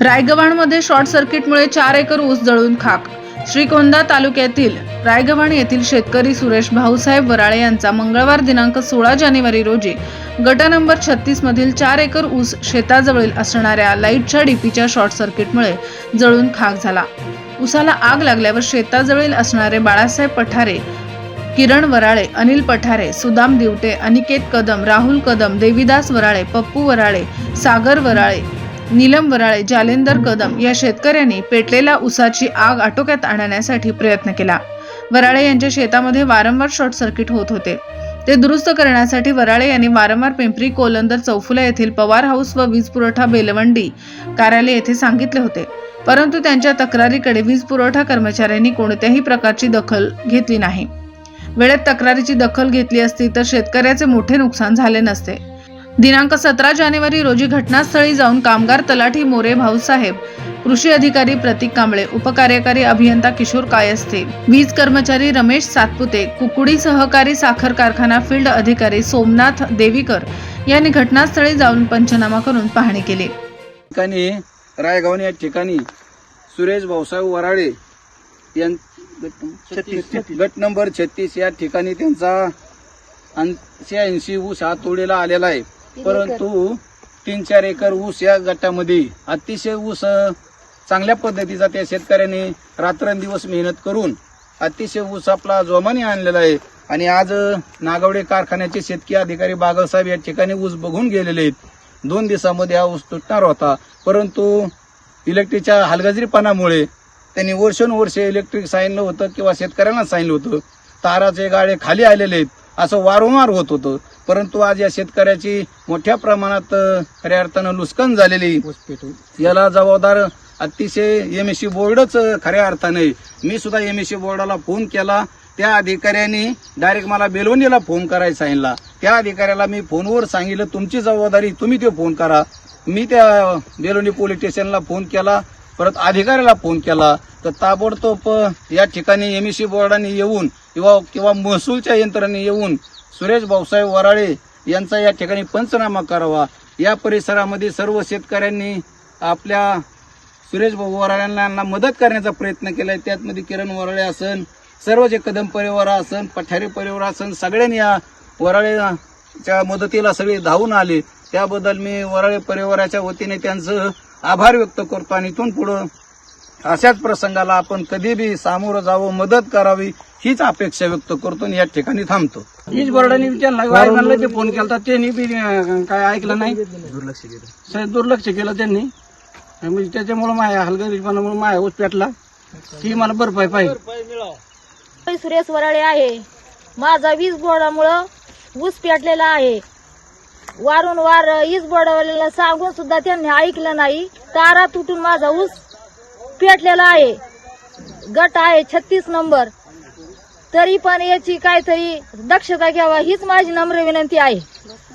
रायगव्हाणमध्ये short सर्किटमुळे चार acre ऊस जळून खाक. श्रीकोंदा तालुक्यातील रायगव्हाण येथील शेतकरी सुरेश भाऊसाहेब वराळे यांचा मंगळवार दिनांक सोळा जानेवारी रोजी गट नंबर छत्तीस मधील चार एकर ऊस शेताजवळील असणाऱ्या लाईटच्या डीपीच्या शॉर्ट सर्किटमुळे जळून खाक झाला. ऊसाला आग लागल्यावर शेताजवळील असणारे बाळासाहेब पठारे किरण वराळे अनिल पठारे सुदाम दिवटे अनिकेत कदम राहुल कदम देवीदास वराळे पप्पू वराळे सागर वराळे नीलम वराळे जालेंदर कदम या शेतकऱ्यांनी पेटलेल्या उसाची आग आटोक्यात आणण्यासाठी प्रयत्न केला. वराळे यांच्या शेतामध्ये वारंवार शॉर्ट सर्किट होत होते. ते दुरुस्त करण्यासाठी वराळे यांनी वारंवार पिंपरी कोलंदर चौफुला येथील पवार हाऊस व वीज पुरवठा बेलवंडी कार्यालय येथे सांगितले होते. परंतु त्यांच्या तक्रारीकडे वीज पुरवठा कर्मचाऱ्यांनी कोणत्याही प्रकारची दखल घेतली नाही. वेळेत तक्रारीची दखल घेतली असती तर शेतकऱ्याचे मोठे नुकसान झाले नसते. दिनांक सतरा जानेवारी रोजी घटनास्थळी जाऊन कामगार तलाठी मोरे भाऊसाहेब कृषी अधिकारी प्रतीक कांबळे उपकार्यकारी अभियंता किशोर कायस्थे वीज कर्मचारी रमेश सातपुते कुकुडी सहकारी साखर कारखाना फील्ड अधिकारी सोमनाथ देवीकर यांनी घटनास्थळी जाऊन पंचनामा करून पाहणी केली. ठिकाणी रायगावन या ठिकाणी सुरेश भाऊसाहेब वराळे यां गट नंबर छत्तीस या ठिकाणी त्यांचा ऐंशी एन ऊस हा तोडीला आलेला आहे. परंतु तीन चार एकर ऊस या गटामध्ये अतिशय ऊस चांगल्या पद्धतीचा त्या शेतकऱ्यांनी रात्रंदिवस मेहनत करून अतिशय ऊस आपला जोमाने आणलेला आहे. आणि आज नागवडे कारखान्याचे शेतकी अधिकारी बागलसाहेब या ठिकाणी ऊस बघून गेलेले आहेत. दोन दिवसामध्ये हा ऊस तुटणार होता. परंतु इलेक्ट्रिकच्या हलगजरीपणामुळे त्यांनी वर्षानुवर्ष इलेक्ट्रिक सांगितलं होतं किंवा शेतकऱ्यांना सांगितलं होतं. ताराचे गाळे खाली आलेले आहेत. असं वारंवार होत होतं. परंतु आज या शेतकऱ्याची मोठ्या प्रमाणात खऱ्या अर्थानं नुकसान झालेली. याला जबाबदार अतिशय एम एस सी बोर्डच खऱ्या अर्थाने. मी सुद्धा एम एस सी बोर्डाला फोन केला. त्या अधिकाऱ्यांनी डायरेक्ट मला बेलवणीला फोन करायला सांगितला. त्या अधिकाऱ्याला मी फोनवर सांगितलं तुमची जबाबदारी तुम्ही ते फोन करा. मी त्या बेलोनी पोलीस स्टेशनला फोन केला. परत अधिकाऱ्याला फोन केला. तर ताबडतोब या ठिकाणी एम सी बोर्डाने येऊन किंवा किंवा महसूलच्या यंत्रणेने येऊन सुरेश भाऊसाहेब वराळे यांचा या ठिकाणी पंचनामा करावा. या परिसरामध्ये सर्व शेतकऱ्यांनी आपल्या सुरेश भाऊ वराळ्यांना मदत करण्याचा प्रयत्न केलाय. त्यातमध्ये किरण वराळे असन सर्व जे कदम परिवार असन पठारे परिवार असन सगळ्यांनी या वराळेच्या मदतीला सगळे धावून आले. त्याबद्दल मी वराळे परिवाराच्या वतीने त्यांचं आभार व्यक्त करतो आणि इथून पुढं अशाच प्रसंगाला आपण कधी बी सामोरं जावं मदत करावी हीच अपेक्षा व्यक्त करतो आणि या ठिकाणी थांबतो. वीज बोर्डाने त्यांना वायरमॅनला ते फोन केला त्यांनी बी काय ऐकलं नाही. दुर्लक्ष केलं. दुर्लक्ष केलं त्यांनी. म्हणजे त्याच्यामुळे माझ्या हलगर्जीपणामुळे माझ्या ऊस पेटला. ती मला भरपाई पाहिजे मी सुरेश वराळे आहे. माझा वीज बोर्डामुळं ऊस पेटलेला आहे. वारंवार वीज बोर्डावाल्याला सांगून सुद्धा त्यांनी ऐकलं नाही. तारा तुटून माझा ऊस पेटलेला आहे. गट आहे छत्तीस नंबर. तरी पण याची काहीतरी दक्षता घ्यावा हीच माझी नम्र विनंती आहे.